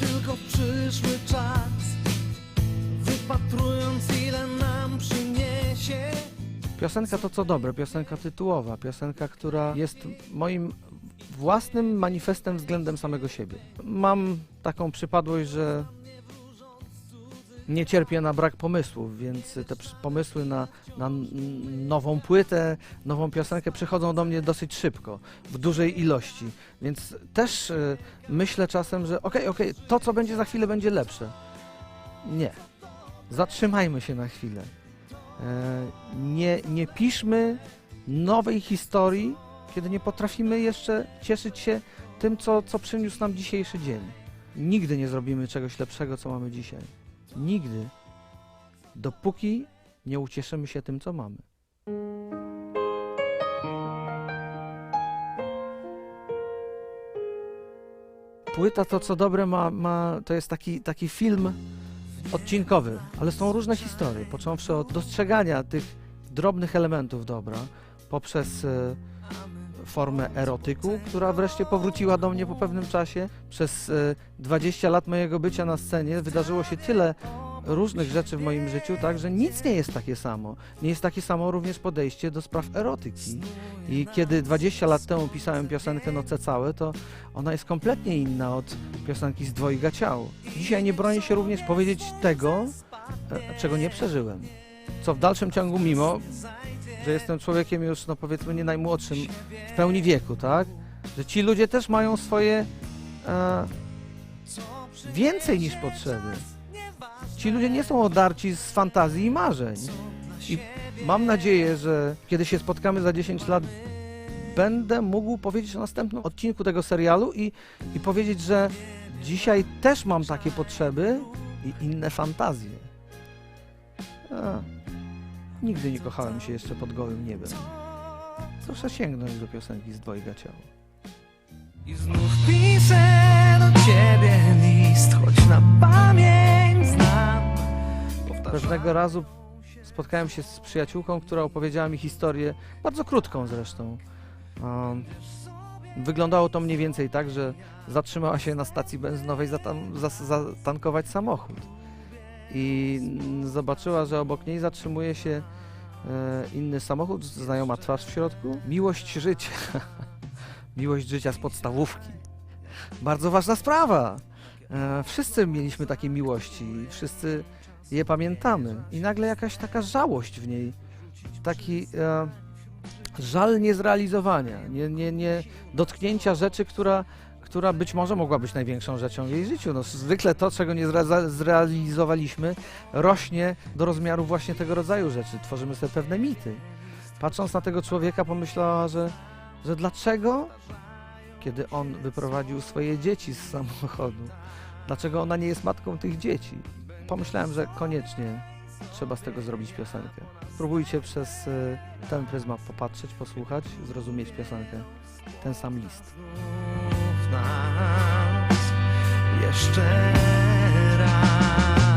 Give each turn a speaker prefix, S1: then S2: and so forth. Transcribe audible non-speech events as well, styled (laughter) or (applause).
S1: tylko w przyszły czas, wypatrując ile nam przyniesie.
S2: Piosenka to co dobre, piosenka tytułowa, piosenka, która jest moim własnym manifestem względem samego siebie. Mam taką przypadłość, że nie cierpię na brak pomysłów, więc te pomysły na, na nową płytę, nową piosenkę przychodzą do mnie dosyć szybko, w dużej ilości. Więc też y, myślę czasem, że okej, okej, to co będzie za chwilę będzie lepsze. Nie. Zatrzymajmy się na chwilę. E, nie, nie piszmy nowej historii, kiedy nie potrafimy jeszcze cieszyć się tym, co, co przyniósł nam dzisiejszy dzień. Nigdy nie zrobimy czegoś lepszego, co mamy dzisiaj. Nigdy. Dopóki nie ucieszymy się tym, co mamy. Płyta to co dobre ma, ma to jest taki, taki film odcinkowy, ale są różne historie, począwszy od dostrzegania tych drobnych elementów dobra, poprzez e, formę erotyku, która wreszcie powróciła do mnie po pewnym czasie. Przez e, 20 lat mojego bycia na scenie wydarzyło się tyle różnych rzeczy w moim życiu, tak, że nic nie jest takie samo. Nie jest takie samo również podejście do spraw erotyki. I kiedy 20 lat temu pisałem piosenkę Noce Całe, to ona jest kompletnie inna od piosenki z dwojga ciał. Dzisiaj nie bronię się również powiedzieć tego, e, czego nie przeżyłem. Co w dalszym ciągu, mimo że jestem człowiekiem już, no powiedzmy, nie najmłodszym w pełni wieku, tak? Że ci ludzie też mają swoje e, więcej niż potrzeby. Ci ludzie nie są odarci z fantazji i marzeń. I mam nadzieję, że kiedy się spotkamy za 10 lat, będę mógł powiedzieć o następnym odcinku tego serialu i, i powiedzieć, że dzisiaj też mam takie potrzeby i inne fantazje. A, nigdy nie kochałem się jeszcze pod gołym niebem. Proszę sięgnąć do piosenki z dwojga ciał.
S1: I znów piszę do ciebie list, choć na pamięć znam. Powtarzam.
S2: Pewnego razu spotkałem się z przyjaciółką, która opowiedziała mi historię, bardzo krótką zresztą. Um, wyglądało to mniej więcej tak, że zatrzymała się na stacji benzynowej zatankować samochód. I zobaczyła, że obok niej zatrzymuje się e, inny samochód, znajoma twarz w środku. Miłość życia. (laughs) Miłość życia z podstawówki. Bardzo ważna sprawa. E, wszyscy mieliśmy takie miłości, i wszyscy je pamiętamy. I nagle jakaś taka żałość w niej, taki e, żal niezrealizowania, nie, nie, nie dotknięcia rzeczy, która, która być może mogła być największą rzeczą w jej życiu. No, zwykle to, czego nie zre- zrealizowaliśmy, rośnie do rozmiaru właśnie tego rodzaju rzeczy. Tworzymy sobie pewne mity. Patrząc na tego człowieka, pomyślała, że, że dlaczego, kiedy on wyprowadził swoje dzieci z samochodu, dlaczego ona nie jest matką tych dzieci? pomyślałem, że koniecznie trzeba z tego zrobić piosenkę. Spróbujcie przez y, ten pryzmat popatrzeć, posłuchać, zrozumieć piosenkę. Ten sam list.
S1: Nas jeszcze raz.